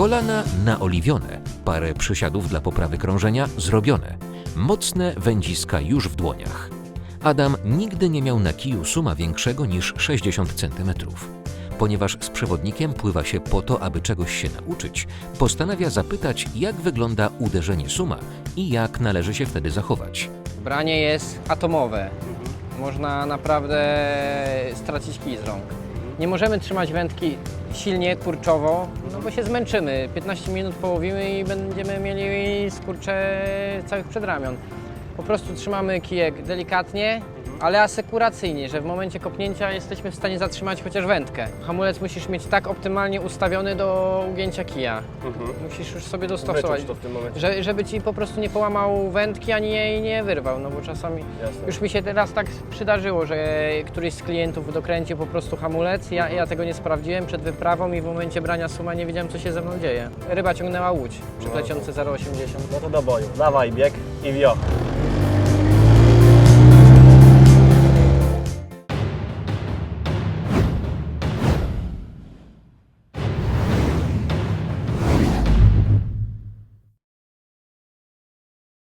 Kolana naoliwione, parę przysiadów dla poprawy krążenia zrobione, mocne wędziska już w dłoniach. Adam nigdy nie miał na kiju suma większego niż 60 cm. Ponieważ z przewodnikiem pływa się po to, aby czegoś się nauczyć, postanawia zapytać, jak wygląda uderzenie suma i jak należy się wtedy zachować. Branie jest atomowe. Można naprawdę stracić kij z rąk. Nie możemy trzymać wędki silnie, kurczowo, no bo się zmęczymy. 15 minut połowimy i będziemy mieli skurcze całych przedramion. Po prostu trzymamy kijek delikatnie, ale asekuracyjnie, że w momencie kopnięcia jesteśmy w stanie zatrzymać chociaż wędkę. Hamulec musisz mieć tak optymalnie ustawiony do ugięcia kija. Musisz już sobie dostosować. Wyczuć to w tym momencie. Że, żeby ci po prostu nie połamał wędki, ani jej nie wyrwał, no bo czasami Jasne. już mi się teraz tak przydarzyło, że któryś z klientów dokręcił po prostu hamulec, ja, ja tego nie sprawdziłem przed wyprawą i w momencie brania suma nie wiedziałem co się ze mną dzieje. Ryba ciągnęła łódź, przypleciący 0,80. No to do boju. Dawaj bieg i wio.